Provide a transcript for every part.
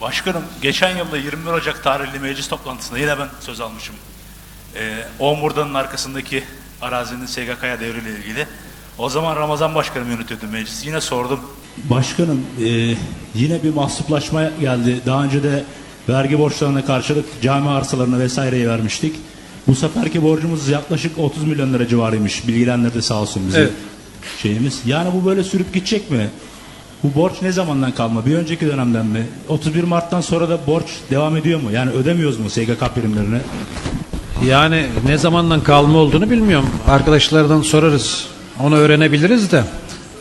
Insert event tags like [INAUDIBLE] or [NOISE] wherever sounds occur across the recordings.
Başkanım geçen yılda 21 Ocak tarihli meclis toplantısında yine ben söz almışım. Ee, Omurdan'ın arkasındaki arazinin SGK'ya devriyle ilgili. O zaman Ramazan Başkanım yönetiyordu meclisi. Yine sordum. Başkanım e, yine bir mahsuplaşma geldi. Daha önce de vergi borçlarına karşılık cami arsalarını vesaireyi vermiştik. Bu seferki borcumuz yaklaşık 30 milyon lira civarıymış. Bilgilendirdi sağ olsun bize Evet. şeyimiz. Yani bu böyle sürüp gidecek mi? Bu borç ne zamandan kalma? Bir önceki dönemden mi? 31 Mart'tan sonra da borç devam ediyor mu? Yani ödemiyoruz mu SGK primlerini? Yani ne zamandan kalma olduğunu bilmiyorum. Arkadaşlardan sorarız. Onu öğrenebiliriz de.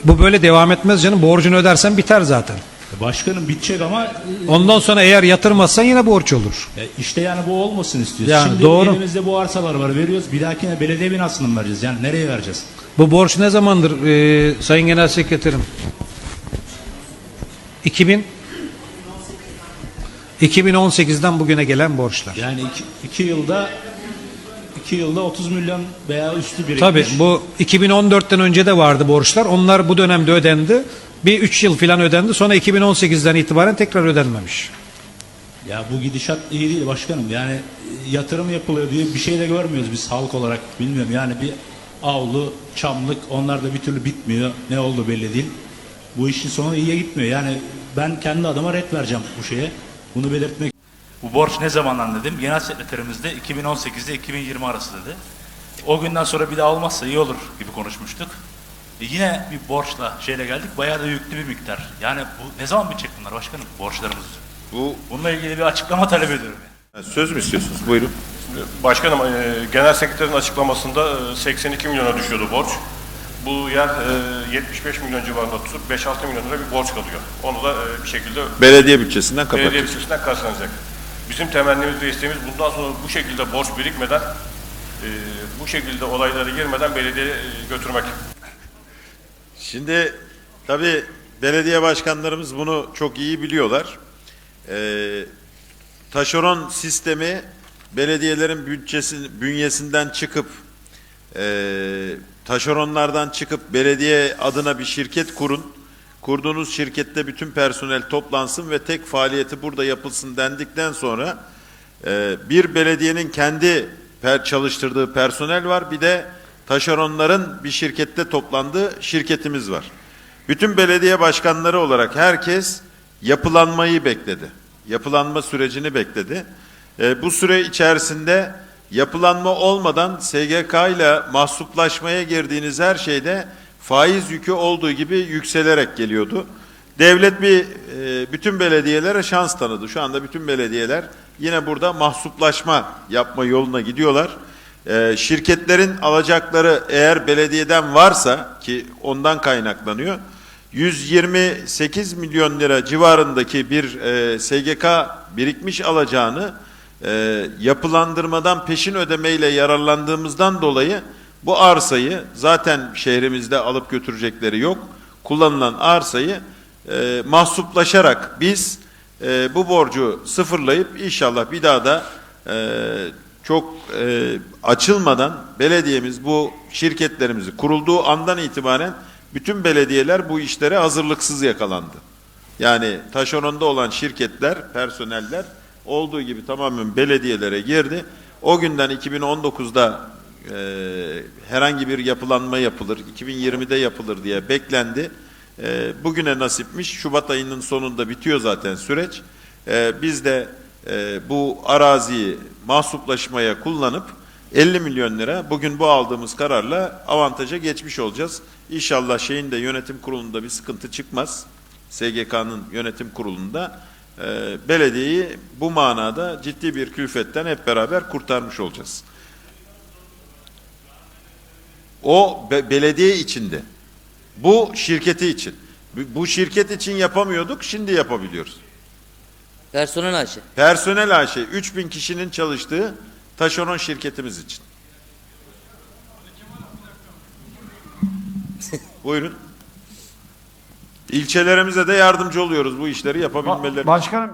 Bu böyle devam etmez canım. Borcunu ödersen biter zaten. Başkanım bitecek ama Ondan sonra eğer yatırmazsan yine borç olur. e, işte yani bu olmasın istiyoruz. Yani Şimdi doğru. elimizde bu arsalar var veriyoruz. Bir dahakine belediye binasını mı vereceğiz? Yani nereye vereceğiz? Bu borç ne zamandır e, Sayın Genel Sekreterim? 2000 2018'den bugüne gelen borçlar. Yani iki, iki yılda iki yılda 30 milyon veya üstü birikmiş. Tabii bu 2014'ten önce de vardı borçlar. Onlar bu dönemde ödendi. Bir 3 yıl falan ödendi. Sonra 2018'den itibaren tekrar ödenmemiş. Ya bu gidişat iyi değil başkanım. Yani yatırım yapılıyor diye bir şey de görmüyoruz biz halk olarak. Bilmiyorum yani bir avlu, çamlık onlar da bir türlü bitmiyor. Ne oldu belli değil. Bu işin sonu iyiye gitmiyor. Yani ben kendi adıma red vereceğim bu şeye. Bunu belirtmek Bu borç ne zamandan dedim. Genel sekreterimiz de 2018'de 2020 arası dedi. O günden sonra bir daha olmazsa iyi olur gibi konuşmuştuk. E yine bir borçla şeyle geldik. Bayağı da yüklü bir miktar. Yani bu ne zaman bitecek bunlar başkanım borçlarımız? Bu Bununla ilgili bir açıklama talep ediyorum. söz mü istiyorsunuz? Buyurun. Başkanım, e, Genel Sekreterin açıklamasında e, 82 milyona düşüyordu borç. Bu yer e, 75 milyon civarında tutup 5-6 milyon lira bir borç kalıyor. Onu da e, bir şekilde Belediye bütçesinden belediye kapatacak. bütçesinden karşılanacak. Bizim temennimiz ve isteğimiz bundan sonra bu şekilde borç birikmeden, e, bu şekilde olaylara girmeden belediyeye e, götürmek. Şimdi tabii belediye başkanlarımız bunu çok iyi biliyorlar. Ee, taşeron sistemi belediyelerin bütçesi, bünyesinden çıkıp e, taşeronlardan çıkıp belediye adına bir şirket kurun. Kurduğunuz şirkette bütün personel toplansın ve tek faaliyeti burada yapılsın dendikten sonra e, bir belediyenin kendi per, çalıştırdığı personel var. Bir de taşeronların bir şirkette toplandığı şirketimiz var. Bütün belediye başkanları olarak herkes yapılanmayı bekledi. Yapılanma sürecini bekledi. E, bu süre içerisinde yapılanma olmadan SGK ile mahsuplaşmaya girdiğiniz her şeyde faiz yükü olduğu gibi yükselerek geliyordu. Devlet bir e, bütün belediyelere şans tanıdı. Şu anda bütün belediyeler yine burada mahsuplaşma yapma yoluna gidiyorlar. E, şirketlerin alacakları eğer belediyeden varsa ki ondan kaynaklanıyor. 128 milyon lira civarındaki bir e, SGK birikmiş alacağını e, yapılandırmadan peşin ödemeyle yararlandığımızdan dolayı bu arsayı zaten şehrimizde alıp götürecekleri yok. Kullanılan arsayı e, mahsuplaşarak biz e, bu borcu sıfırlayıp inşallah bir daha da e, çok e, açılmadan belediyemiz bu şirketlerimizi kurulduğu andan itibaren bütün belediyeler bu işlere hazırlıksız yakalandı. Yani taşeronda olan şirketler, personeller olduğu gibi tamamen belediyelere girdi. O günden 2019'da e, herhangi bir yapılanma yapılır, 2020'de yapılır diye beklendi. E, bugüne nasipmiş. Şubat ayının sonunda bitiyor zaten süreç. E, biz de e, bu araziyi mahsuplaşmaya kullanıp 50 milyon lira bugün bu aldığımız kararla avantaja geçmiş olacağız. İnşallah şeyin de yönetim kurulunda bir sıkıntı çıkmaz. SGK'nın yönetim kurulunda e, belediyeyi bu manada ciddi bir külfetten hep beraber kurtarmış olacağız. O be- belediye içinde. Bu şirketi için. Bu- şirket için yapamıyorduk, şimdi yapabiliyoruz. Personel AŞ. Personel AŞ 3000 kişinin çalıştığı taşeron şirketimiz için. [LAUGHS] Buyurun. İlçelerimize de yardımcı oluyoruz bu işleri yapabilmeleri. Başkanım